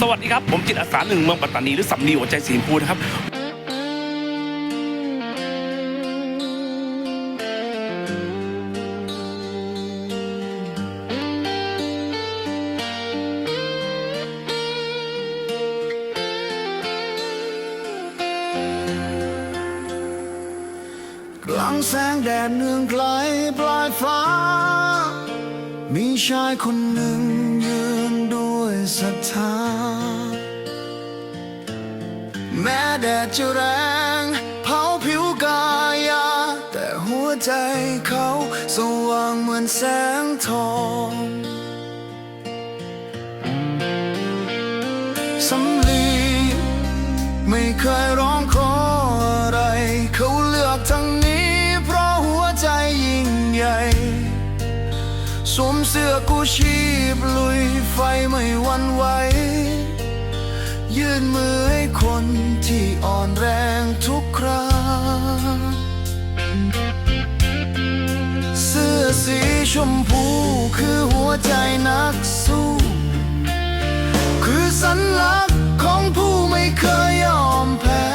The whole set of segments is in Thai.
สวัสดีครับ ผมจิตอาสาหนึ่งเมืองปัตตานีหรือสำนีหัวใจสีชมพูนะครับกลางแสงแดดเนืองไกลปลายฟ้า มีชายคนหนึ่งยืนด้วยศรัทธา แม้แดดจะแรงเผาผิวกายา แต่หัวใจเขาสว่างเหมือนแสงทองสำลีไม่เคยร้องขออะไร เขาเลือกทางนี้ เพราะหัวใจยิ่งใหญ่สวมเสื้อกูชีพลุยไฟไม่หวันไหว ยื่นมือให้คนที่อ่อนแรงทุกคราเสื้อสีชมพูคือหัวใจนักสู้ คือสัญลักษณ์ของผู้ไม่เคยยอมแพ้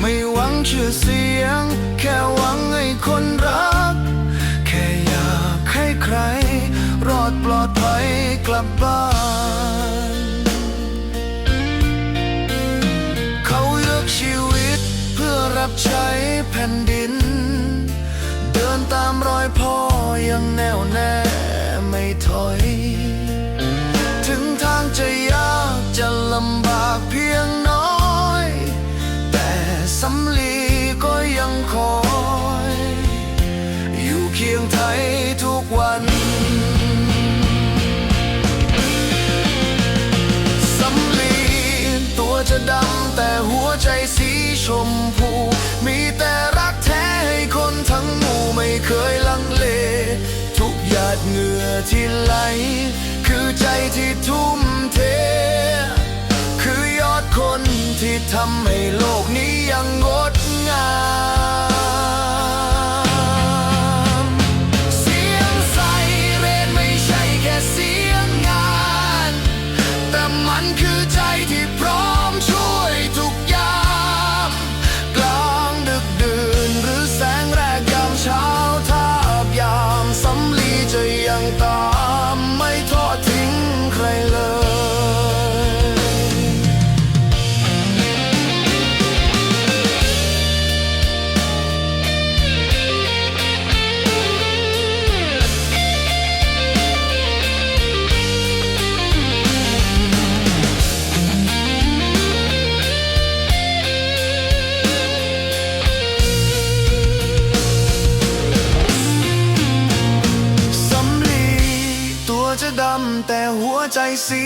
ไม่หวังชื่อเสียง แค่หวังให้คนรัก แค่อยากให้ใคร รอดปลอดภัยกลับบ้าน ตามรอยพ่อยังแน่วแน่ไม่ถอย ถึงทางจะยากจะลำบากเพียงน้อย แต่สำลีก็ยังคอย อยู่เคียงไทยทุกวัน เคยลังเล ทุกหยาดเหงื่อที่ไหล คือใจที่ทุ่มเท คือยอดคนที่ทำให้โลกนี้ยังงดงาม แต่หัวใจสี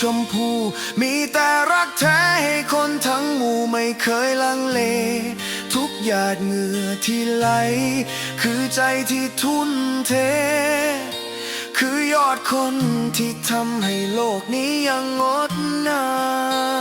ชมพู มีแต่รักแท้ให้คนทั้งหมู่ไม่เคยลังเล ทุกหยาดเหงื่อที่ไหล คือใจที่ทุ่นเท คือยอดคนที่ทำให้โลกนี้ยังงดงาม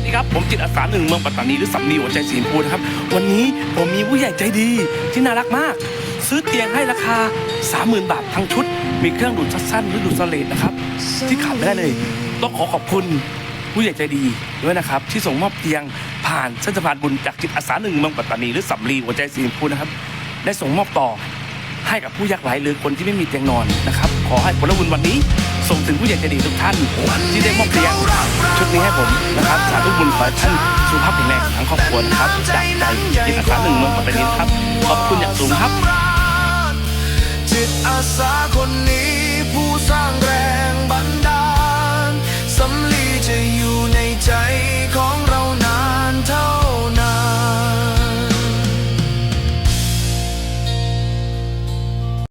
วัสดีครับ ผมจิตอาสาหนึ่งเมืองปัตตานีหรือสำนีหัวใจสีชมพูนะครับ วันนี้ผมมีผู้ใหญ่ใจดีที่น่ารักมาก ซื้อเตียงให้ราคา 30,000 บาททั้งชุด มีเครื่องดูดซัดสั้นหรือดูดสเลดนะครับ ที่ขาดไม่ได้เลย ต้องขอขอบคุณผู้ใหญ่ใจดีด้วยนะครับ ที่ส่งมอบเตียงผ่านเส้นสะพานบุญจากจิตอาสาหนึ่งเมืองปัตตานีหรือสำลีหัวใจสีชมพูนะครับ ได้ส่งมอบต่อให้กับผู้ยากไร้หรือคนที่ไม่มีเตียงนอนนะครับ ขอให้ผลบุญวันนี้ ส่งถึงผู้ใหญ่ใจดีทุกท่าน ที่ได้มอบเตียงชุดนี้ให้ผมนะครับ สาธุบุญขอท่านสุขภาพแข็งแรงทั้งครอบครัวนะครับ จากใจจิตอาสาหนึ่งเมืองปัตตานีครับ ขอบคุณอย่างสูงครับ จิตอาสาคนนี้